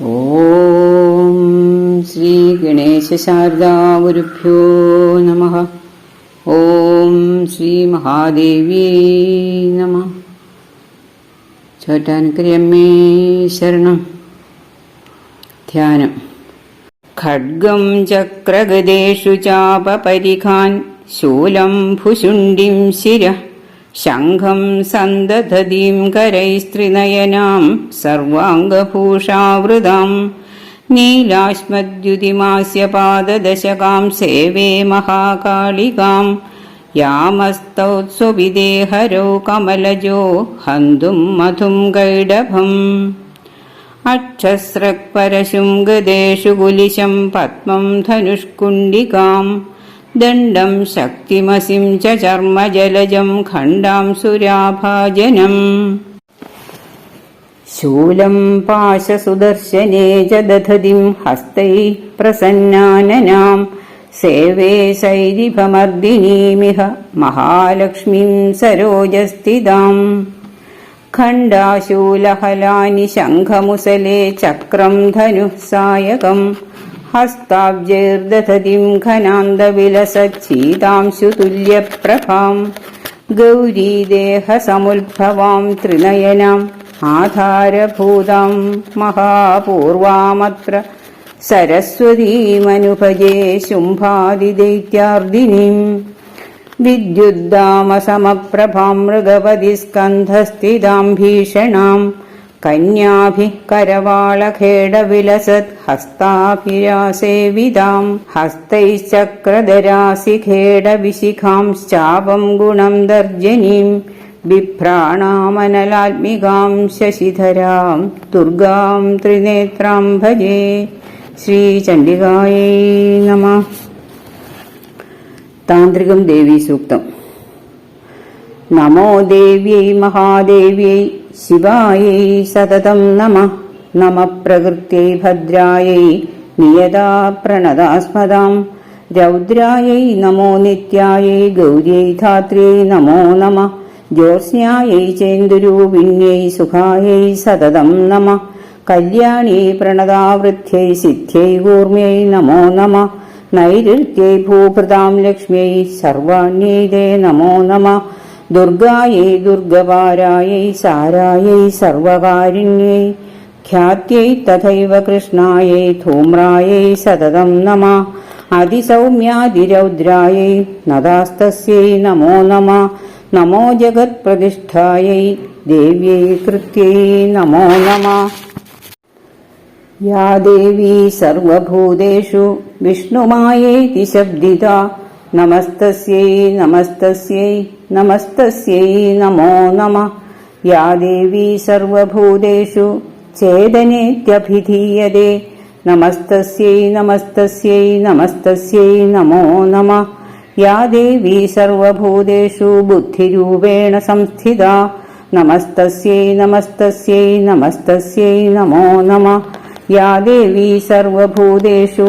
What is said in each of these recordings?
ॐ श्रीगणेशारदागुरुभ्यो नमः। ॐ श्रीमहादेवी नमः। चोटानुक्रियमे शरणं ध्यानम्। खड्गं चक्रगदेषु चापपरिखान् शूलं भुशुण्डिं शिरः। ശൂലം ഭുശുണ്ടിം ശിര ശംഖം സന്തതീം കരൈസ്ത്രിനയനാം സർവാംഗഭൂഷാവൃതാം. നീലാശ്മദ്യുതിമാസ്യ പാദദശകാം സേവേ മഹാകാളികാം. യാമസ്തൗത്സ്വവിദേഹരോ കമലജോ ഹന്തും മധും ഗൈഡഭം. അക്ഷസ്രക്പരശും ഗദേഷു दण्डं शक्तिमसिं च चर्मजलजं खण्डां सुराभाजनम् शूलं पाशसुदर्शने च दधतिं हस्तैः प्रसन्नाननां सेवे सैरिभमर्दिनीमिह महालक्ष्मीं सरोजस्थिताम् खण्डाशूलहलानि शङ्खमुसले चक्रं धनुः सायकम् हस्ताब्जैर्दधतिं घनान्दविलसच्छीतांशुतुल्यप्रभाम् गौरीदेहसमुद्भवां त्रिनयनाम् आधारभूतां महापूर्वामत्र सरस्वतीमनुभजे शुम्भादिदैत्यार्दिनीम् विद्युद्दामसमप्रभां मृगवति स्कन्धस्थितां भीषणां कन्याभिः करवाळखेडविलसत् हस्ताभिरासेवितां हस्तैश्चक्रधरासिखेडविशिखांश्चापं गुणं दर्जनीं बिभ्राणामनलात्मिकां शशिधरां दुर्गां त्रिनेत्रां भजे श्रीचण्डिकायै नमः താന്ത്രികം ദേവീ സൂക്തം നമോ ദേവ്യൈ शिवायै सततं नमः नमः प्रकृत्यै भद्रायै नियता प्रणदास्मदाम् रौद्रायै नमो नित्यायै गौर्यै धात्र्यै नमो नमः ज्योत्स्यायै चेन्दुरूपिण्यै सुखायै सततं नमः कल्याणी प्रणदावृद्ध्यै सिद्ध्यै कूर्म्यै नमो नमः नैऋत्यै भूभृतां लक्ष्म्यै सर्वाण्यै ते नमो नमः ദുർഗായൈ ദുർഗവാരായൈ സാരായൈ സർവകാരിണ്യൈ ഖ്യാത്यै തഥൈവ കൃഷ്ണായൈ ധൂമ്രായൈ സതതം നമ അതിസൗമ്യാതിരൗദ്രായൈ നദാസ്തസ്യൈ നമോ നമ നമോ ജഗത്പ്രതിഷ്ഠായൈ ദേവ്यै कृत्यै നമോ നമ. യാ ദേവി സർവഭൂതേഷു വിഷ്ണുമായേതി ശബ്ദിത नमस्तस्यै नमस्तस्यै नमस्तस्यै नमो नमः या देवी सर्वभूतेषु चेदनेत्यभिधीयते नमस्तस्यै नमस्तस्यै नमस्तस्यै नमो नमः या देवी सर्वभूतेषु बुद्धिरूपेण संस्थिता नमस्तस्यै नमस्तस्यै नमस्तस्यै नमो नमः या देवी सर्वभूतेषु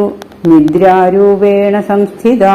निद्रारूपेण संस्थिता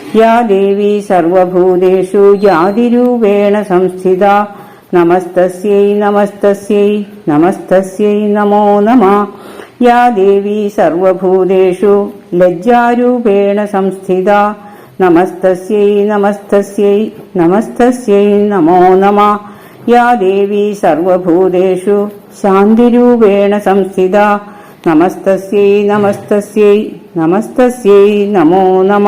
യാ ദേവി സർവഭൂതേഷു ജാതിരൂപേണ സംസ്ഥിത. നമസ്തസ്യൈ നമസ്തസ്യൈ നമസ്തസ്യൈ നമോ നമ. യാ ദേവി സർവഭൂതേഷു ലജ്ജാരൂപേണ സംസ്ഥിത. നമസ്തസ്യൈ നമസ്തസ്യൈ നമസ്തസ്യൈ നമോ നമ. യാ ദേവി സർവഭൂതേഷു ശാന്തിരൂപേണ സംസ്ഥിത. നമസ്തസ്യൈ നമസ്തസ്യൈ നമസ്തസ്യൈ നമോ നമ.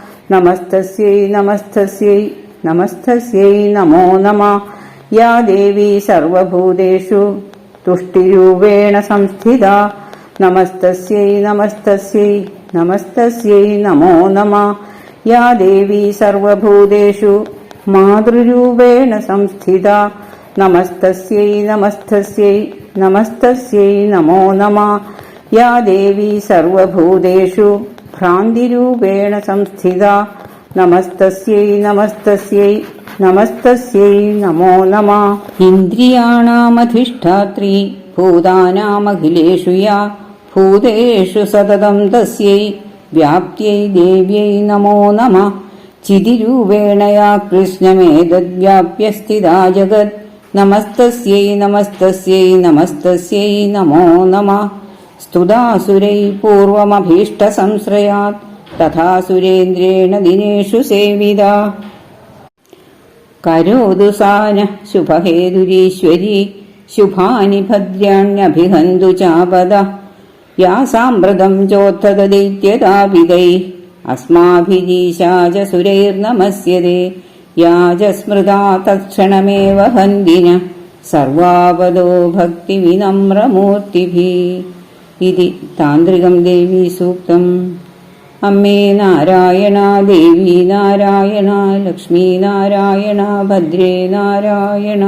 നമസ്തസ്യൈ നമസ്തസ്യൈ നമസ്തസ്യൈ നമോ നമ യാ ദേവി സർവഭൂതേഷു തുഷ്ടിരൂപേണ സംസ്ഥിത നമസ്തസ്യൈ നമസ്തസ്യൈ നമസ്തസ്യൈ നമോ നമ യാ ദേവി സർവഭൂതേഷു മാതൃരൂപേണ സംസ്ഥിത നമസ്തസ്യൈ നമസ്തസ്യൈ നമസ്തസ്യൈ നമോ നമ യാ ദേവി സർവഭൂതേഷു ഭ്രാന്തിരൂപേണ സംസ്ഥിത. നമസ്തസ്യൈ നമസ്തസ്യൈ നമസ്തസ്യൈ നമോ നമ. ഇന്ദ്രിയാണാമധിഷ്ഠാത്രി ഭൂതാനാമഖിലേഷു യാ. ഭൂതേഷു സതതം തസ്യൈ വ്യാപ്തിയൈ ദേവ്യൈ നമോ നമ. ചിതിരൂപേണ യാ കൃഷ്ണമേതദ്വ്യാപ്യ സ്ഥിതാ ജഗത്. നമസ്തസ്യൈ നമസ്തസ്യൈ നമസ്തസ്യൈ നമോ നമ. സ്തുതാസുരൈ പൂർവമഭീഷ്ടസംശ്രയാത് തഥാ സുരേന്ദ്രേണ ദിനേഷു സേവിത കരോതു സാന ശുഭഹേതുരീശ്വരി ശുഭാനി ഭദ്രാണ്യഭിഹന്തു ചാപദ യാ സാമ്പ്രതം ചോത്തദൈത്യതാപിതൈ അസ്മാഭിരീശാച സുരൈർനമസ്യതേ യാ ച സ്മൃതാ തത്ക്ഷണമേവ ഹന്തിന സർവാപദോ ഭക്തിവിനമ്രമൂർത്തിഭിः താന്ത്രികം ദേവി സൂക്തം. അമ്മേ നാരായണ ദേവി നാരായണ ലക്ഷ്മീ നാരായണ ഭദ്രേ നാരായണ.